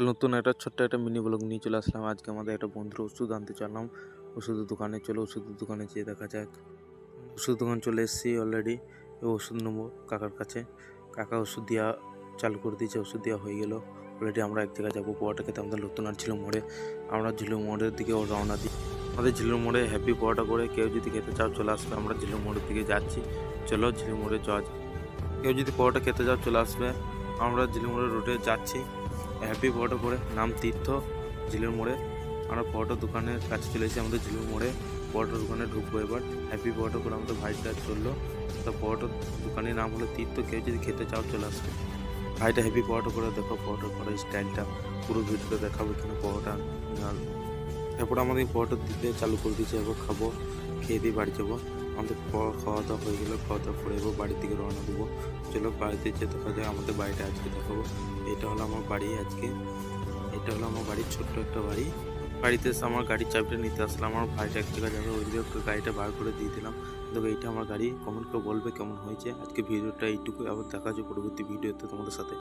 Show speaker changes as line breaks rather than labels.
নতুন একটা ছোট্ট একটা মিনি ব্লগ নিয়ে চলে আসলাম। আজকে আমাদের একটা বন্ধুর ওষুধ আনতে চললাম। ওষুধের দোকানে চলো ওষুধের দোকানে যেয়ে দেখা যাক। ওষুধ দোকান চলে এসেছি অলরেডি ওষুধ নেব কাকার কাছে। কাকা ওষুধ দেওয়া চালু করে দিয়েছে, ওষুধ দেওয়া হয়ে গেল। অলরেডি আমরা এক জায়গায় যাব পোয়াটা খেতে আমাদের নতুন আর ছিল মোড়ে। আমরা ঝিলু মোড়ের দিকে রওনা দিই আমাদের ঝিলু মোড়ে হ্যাপি পোয়াটা করে। কেউ যদি খেতে চাও চলে আসবে, আমরা ঝিলু মোড়ের দিকে যাচ্ছি। চলো ঝিলু মোড়ে যাওয়া। কেউ যদি পোয়াটা খেতে চাও চলে আসবে। আমরা ঝিলু মোড়ের রোডে যাচ্ছি। হ্যাপি ফটো করে। নাম তীর্থ, ঝিলের মোড়ে। আমরা ফটো দোকানের কাছে চলে এসেছি আমাদের ঝিলের মোড়ে। ফটো দোকানে ঢুকবো এবার। হ্যাপি ফটো করে আমাদের ভাইটা চলল। তো ফটো দোকানের নাম হলো তীর্থ। কেউ যদি খেতে চাও চলে আসবে ভাইটা হ্যাপি ফটো করে দেখো ফটো করার স্ট্যান্ডটা পুরো ভিডিওতে দেখাবো এখানে পরোটা এরপর আমাদের ফটো দিতে চালু করে দিয়েছে এবার খাব, খেয়ে দিয়ে বাড়ি যাব। আমাদের খাওয়া দাওয়া হয়ে গেলে খাওয়া দাওয়া করে এবার বাড়ির দিকে রওনা দেবো। চলো বাড়িতে যে দেখা যায় আমাদের বাড়িটা আজকে দেখাবো। এটা হলো আমার বাড়ি আজকে। এটা হলো আমার বাড়ির ছোট্ট একটা বাড়ি। বাড়িতে এসে আমার গাড়ির চাবিটা নিতে আসলাম। আমার ভাইটা এক জায়গায় যাবে, ওই দিকে গাড়িটা বার করে দিয়ে দিলাম। দেখো, এইটা আমার গাড়ি। কমেন্ট করে বলবে, কেমন হয়েছে? আজকে ভিডিওটা এইটুকু আবার দেখা যাবে পরবর্তী ভিডিওতে তোমাদের সাথে।